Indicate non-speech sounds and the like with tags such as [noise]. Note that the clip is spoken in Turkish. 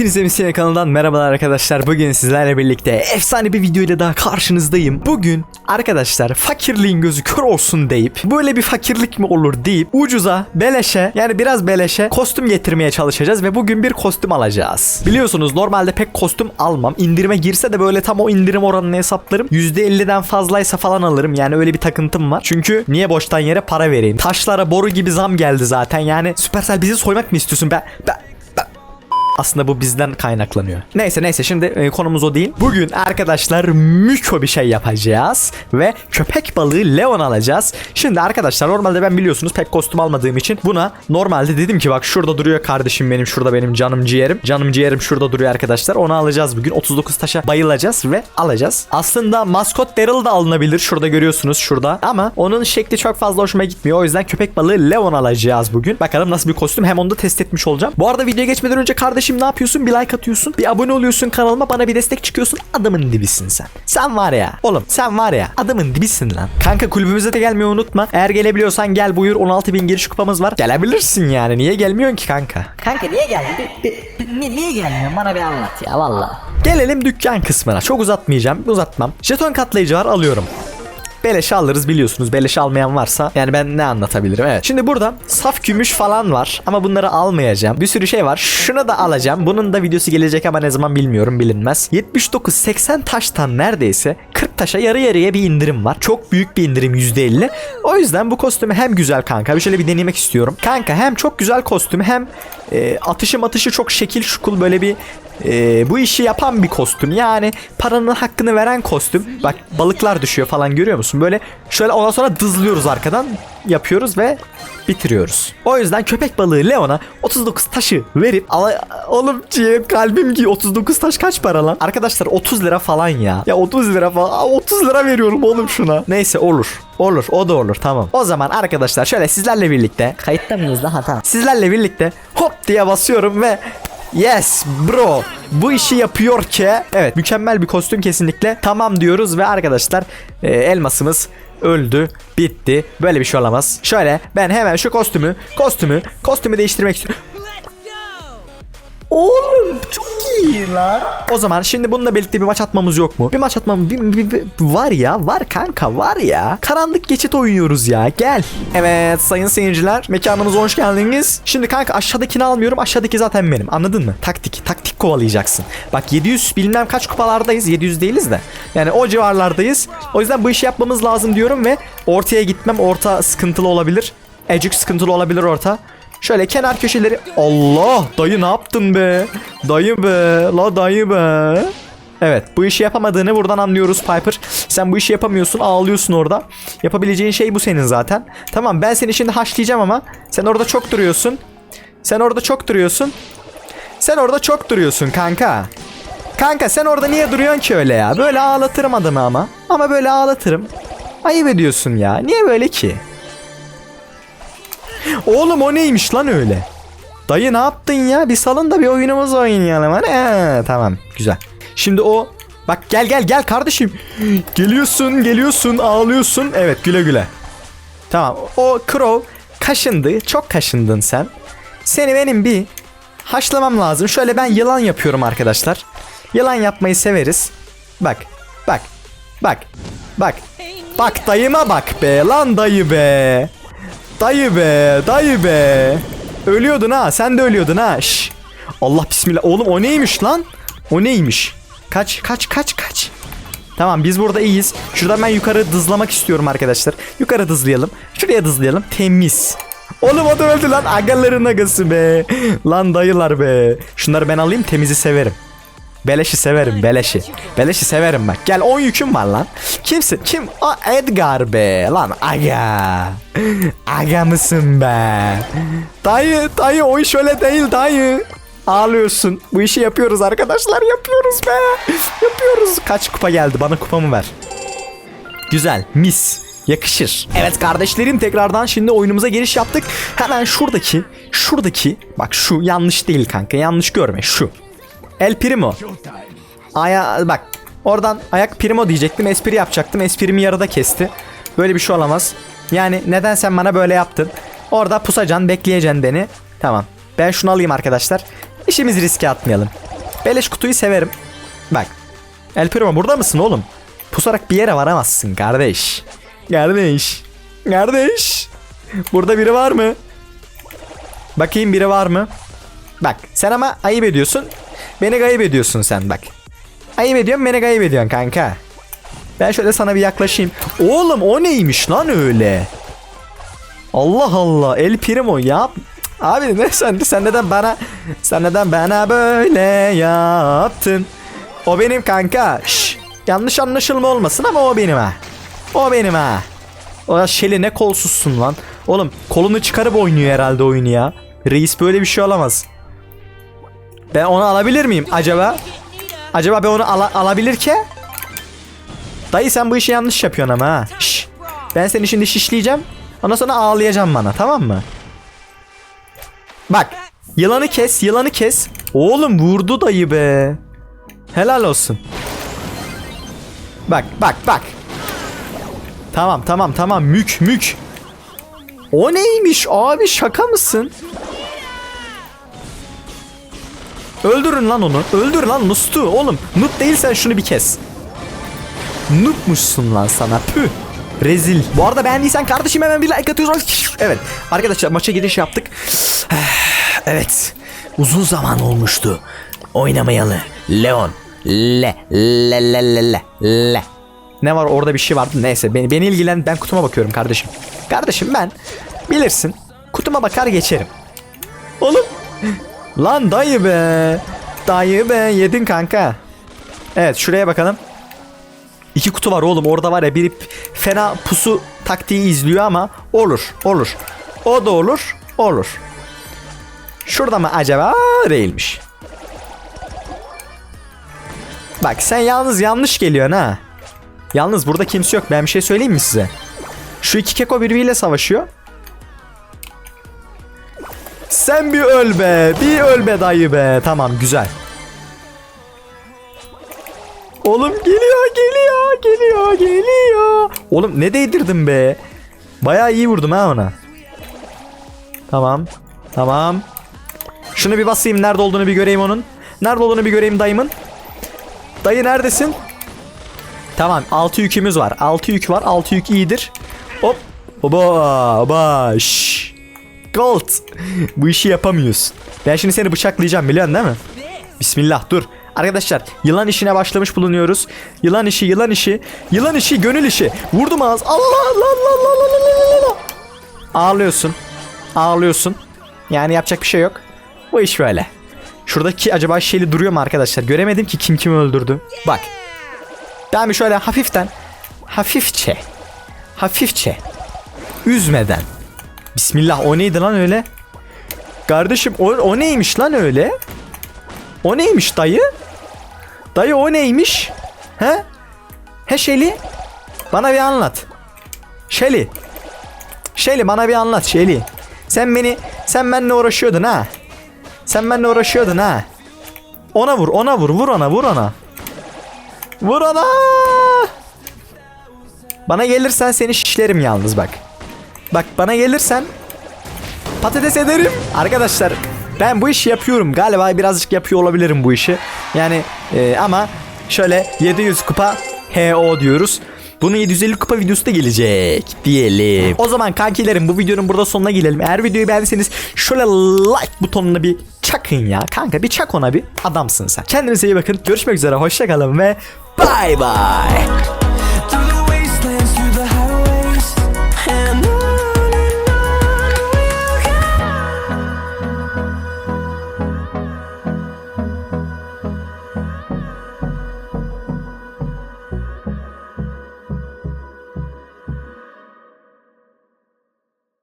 Hepinize Misine kanalından merhabalar arkadaşlar. Bugün sizlerle birlikte efsane bir video ile daha karşınızdayım. Bugün arkadaşlar fakirliğin gözü kör olsun deyip böyle bir fakirlik mi olur deyip ucuza beleşe yani biraz beleşe kostüm getirmeye çalışacağız ve bugün bir kostüm alacağız. Biliyorsunuz normalde pek kostüm almam. İndirime girse de böyle tam o indirim oranını hesaplarım. %50'den fazlaysa falan alırım. Yani öyle bir takıntım var. Çünkü niye boştan yere para vereyim? Taşlara boru gibi zam geldi zaten. Yani Supercell bizi soymak mı istiyorsun? Ben, ben, aslında bu bizden kaynaklanıyor. Neyse neyse şimdi e, konumuz o değil. Bugün arkadaşlar müko bir şey yapacağız ve köpek balığı Leon alacağız. Şimdi arkadaşlar normalde ben biliyorsunuz pek kostüm almadığım için buna normalde dedim ki bak şurada duruyor kardeşim benim şurada benim canım ciğerim. Canım ciğerim şurada duruyor arkadaşlar. Onu alacağız bugün. 39 taşa bayılacağız ve alacağız. Aslında maskot Daryl da alınabilir. Şurada görüyorsunuz şurada. Ama onun şekli çok fazla hoşuma gitmiyor. O yüzden köpek balığı Leon alacağız bugün. Bakalım nasıl bir kostüm. Hem onu da test etmiş olacağım. Bu arada videoya geçmeden önce kardeşim ne yapıyorsun? Bir like atıyorsun. Bir abone oluyorsun kanalıma. Bana bir destek çıkıyorsun. Adamın dibisin sen. Sen var ya. Oğlum sen var ya. Adamın dibisin lan. Kanka kulübümüze de gelmeyi unutma. Eğer gelebiliyorsan gel buyur. 16 bin giriş kupamız var. Gelebilirsin yani. Niye gelmiyorsun ki kanka? Kanka niye geldin? Bir- bir- bir- ni- niye gelmiyorsun? Bana bir anlat ya valla. Gelelim dükkan kısmına. Çok uzatmayacağım. Uzatmam. Jeton katlayıcı var alıyorum. Beleşe alırız biliyorsunuz. Beleşe almayan varsa yani ben ne anlatabilirim? Evet. Şimdi burada saf gümüş falan var ama bunları almayacağım. Bir sürü şey var. Şunu da alacağım. Bunun da videosu gelecek ama ne zaman bilmiyorum bilinmez. 79-80 taştan neredeyse 40 taşa yarı yarıya bir indirim var. Çok büyük bir indirim %50. O yüzden bu kostümü hem güzel kanka. Bir şöyle bir denemek istiyorum. Kanka hem çok güzel kostüm hem e, atışı matışı çok şekil şukul böyle bir e, bu işi yapan bir kostüm. Yani paranın hakkını veren kostüm. Bak balıklar düşüyor falan görüyor musun? Böyle şöyle ondan sonra dızlıyoruz arkadan yapıyoruz ve bitiriyoruz. O yüzden köpek balığı Leon'a 39 taşı verip ala, oğlum ciğerim kalbim ki 39 taş kaç para lan? Arkadaşlar 30 lira falan ya. Ya 30 lira falan. Aa, 30 lira veriyorum oğlum şuna. Neyse olur. Olur o da olur tamam. O zaman arkadaşlar şöyle sizlerle birlikte Kayıtta mıyız daha tamam. sizlerle birlikte hop diye basıyorum ve Yes bro. Bu işi yapıyor ki evet mükemmel bir kostüm kesinlikle. Tamam diyoruz ve arkadaşlar e, elmasımız öldü bitti. Böyle bir şey olamaz. Şöyle ben hemen şu kostümü kostümü kostümü değiştirmek istiyorum. Oğlum çok lan. O zaman şimdi bununla birlikte bir maç atmamız yok mu? Bir maç atmamız bir, bir- bir- var ya var kanka var ya. Karanlık geçit oynuyoruz ya gel. Evet sayın seyirciler mekanımıza hoş geldiniz. Şimdi kanka aşağıdakini almıyorum aşağıdaki zaten benim anladın mı? Taktik taktik kovalayacaksın. Bak 700 bilmem kaç kupalardayız 700 değiliz de. Yani o civarlardayız. O yüzden bu işi yapmamız lazım diyorum ve ortaya gitmem orta sıkıntılı olabilir. Ecik sıkıntılı olabilir orta. Şöyle kenar köşeleri Allah dayı ne yaptın be? Dayı be la dayı be. Evet bu işi yapamadığını buradan anlıyoruz Piper. Sen bu işi yapamıyorsun ağlıyorsun orada. Yapabileceğin şey bu senin zaten. Tamam ben seni şimdi haşlayacağım ama sen orada çok duruyorsun. Sen orada çok duruyorsun. Sen orada çok duruyorsun kanka. Kanka sen orada niye duruyorsun ki öyle ya? Böyle ağlatırım adamı ama. Ama böyle ağlatırım. Ayıp ediyorsun ya. Niye böyle ki? Oğlum o neymiş lan öyle? Dayı ne yaptın ya? Bir salın da bir oyunumuz oynayalım. Hani? Tamam güzel. Şimdi o bak gel gel gel kardeşim. Geliyorsun geliyorsun ağlıyorsun. Evet güle güle. Tamam o Crow kaşındı. Çok kaşındın sen. Seni benim bir haşlamam lazım. Şöyle ben yılan yapıyorum arkadaşlar. Yılan yapmayı severiz. Bak bak bak bak. Bak dayıma bak be lan dayı be. Dayı be, dayı be. Ölüyordun ha, sen de ölüyordun ha. Şş. Allah bismillah. Oğlum o neymiş lan? O neymiş? Kaç, kaç, kaç, kaç. Tamam biz burada iyiyiz. Şuradan ben yukarı dızlamak istiyorum arkadaşlar. Yukarı dızlayalım. Şuraya dızlayalım. Temiz. Oğlum o da öldü lan. Agaların agası be. Lan dayılar be. Şunları ben alayım temizi severim. Beleşi severim beleşi. Beleşi severim bak. Gel 10 yüküm var lan. Kimsin? Kim? O Edgar be. Lan aga. Aga mısın be? Dayı dayı o iş öyle değil dayı. Ağlıyorsun. Bu işi yapıyoruz arkadaşlar. Yapıyoruz be. Yapıyoruz. Kaç kupa geldi? Bana kupamı ver. Güzel. Mis. Yakışır. Evet kardeşlerim tekrardan şimdi oyunumuza giriş yaptık. Hemen şuradaki, şuradaki, bak şu yanlış değil kanka yanlış görme şu. El Primo. Aya bak oradan ayak Primo diyecektim espri yapacaktım esprimi yarıda kesti. Böyle bir şey olamaz. Yani neden sen bana böyle yaptın? Orada pusacan bekleyeceksin beni. Tamam. Ben şunu alayım arkadaşlar. İşimizi riske atmayalım. Beleş kutuyu severim. Bak. El Primo burada mısın oğlum? Pusarak bir yere varamazsın kardeş. Kardeş. Kardeş. Burada biri var mı? Bakayım biri var mı? Bak sen ama ayıp ediyorsun. Beni gayip ediyorsun sen bak. Ayıp ediyorsun beni gayip ediyorsun kanka. Ben şöyle sana bir yaklaşayım. Oğlum o neymiş lan öyle? Allah Allah El Primo yap. Abi ne sen sen neden bana sen neden bana böyle yaptın? O benim kanka. Şş, yanlış anlaşılma olmasın ama o benim ha. O benim ha. O Şeli ne kolsuzsun lan. Oğlum kolunu çıkarıp oynuyor herhalde oyunu ya. Reis böyle bir şey olamaz. Ben onu alabilir miyim acaba? Acaba ben onu ala- alabilir ki? Dayı sen bu işi yanlış yapıyorsun ama ha. Şş. Ben seni şimdi şişleyeceğim. Ondan sonra ağlayacağım bana tamam mı? Bak. Yılanı kes yılanı kes. Oğlum vurdu dayı be. Helal olsun. Bak bak bak. Tamam tamam tamam mük mük. O neymiş abi şaka mısın? Öldürün lan onu. Öldür lan Nust'u oğlum. Nut değilsen şunu bir kes. Noob'muşsun lan sana püh. Rezil. Bu arada beğendiysen kardeşim hemen bir like atıyoruz. Evet arkadaşlar maça giriş yaptık. [sighs] Evet. Uzun zaman olmuştu. Oynamayalı. Leon. Le. Le le le le. Le. Ne var orada bir şey vardı. Neyse beni, beni ilgilen ben kutuma bakıyorum kardeşim. Kardeşim ben bilirsin kutuma bakar geçerim. Oğlum. Lan dayı be. Dayı be yedin kanka. Evet şuraya bakalım. İki kutu var oğlum orada var ya biri fena pusu taktiği izliyor ama olur olur. O da olur olur. Şurada mı acaba değilmiş. Bak sen yalnız yanlış geliyorsun ha. Yalnız burada kimse yok ben bir şey söyleyeyim mi size? Şu iki keko birbiriyle savaşıyor. Sen bir öl be bir öl be dayı be tamam güzel. Oğlum geliyor geliyor geliyor geliyor. Oğlum ne değdirdim be. Bayağı iyi vurdum ha ona. Tamam. Tamam. Şunu bir basayım nerede olduğunu bir göreyim onun. Nerede olduğunu bir göreyim dayımın. Dayı neredesin? Tamam 6 yükümüz var. 6 yük var. 6 yük iyidir. Hop. Oba. Oba. Gold. Bu işi yapamıyorsun. Ben şimdi seni bıçaklayacağım biliyorsun değil mi? Bismillah dur. Arkadaşlar yılan işine başlamış bulunuyoruz. Yılan işi, yılan işi, yılan işi, gönül işi. Vurdum ağız. Allah Allah Allah Allah Allah Allah. Ağlıyorsun. Ağlıyorsun. Yani yapacak bir şey yok. Bu iş böyle. Şuradaki acaba şeyli duruyor mu arkadaşlar? Göremedim ki kim kimi öldürdü. Bak. Ben bir şöyle hafiften, hafifçe, hafifçe, üzmeden. Bismillah o neydi lan öyle? Kardeşim o, o neymiş lan öyle? O neymiş dayı? Dayı o neymiş? He? He Şeli? Bana bir anlat. Şeli. Şeli bana bir anlat Şeli. Sen beni, sen benimle uğraşıyordun ha. Sen benimle uğraşıyordun ha. Ona vur, ona vur, vur ona, vur ona. Vur ona. Bana gelirsen seni şişlerim yalnız bak. Bak bana gelirsen patates ederim. Arkadaşlar ben bu işi yapıyorum. Galiba birazcık yapıyor olabilirim bu işi. Yani e, ama şöyle 700 kupa HO diyoruz. Bunun 750 kupa videosu da gelecek diyelim. O zaman kankilerim bu videonun burada sonuna gelelim. Eğer videoyu beğendiyseniz şöyle like butonuna bir çakın ya. Kanka bir çak ona bir adamsın sen. Kendinize iyi bakın. Görüşmek üzere. Hoşçakalın ve bay bay.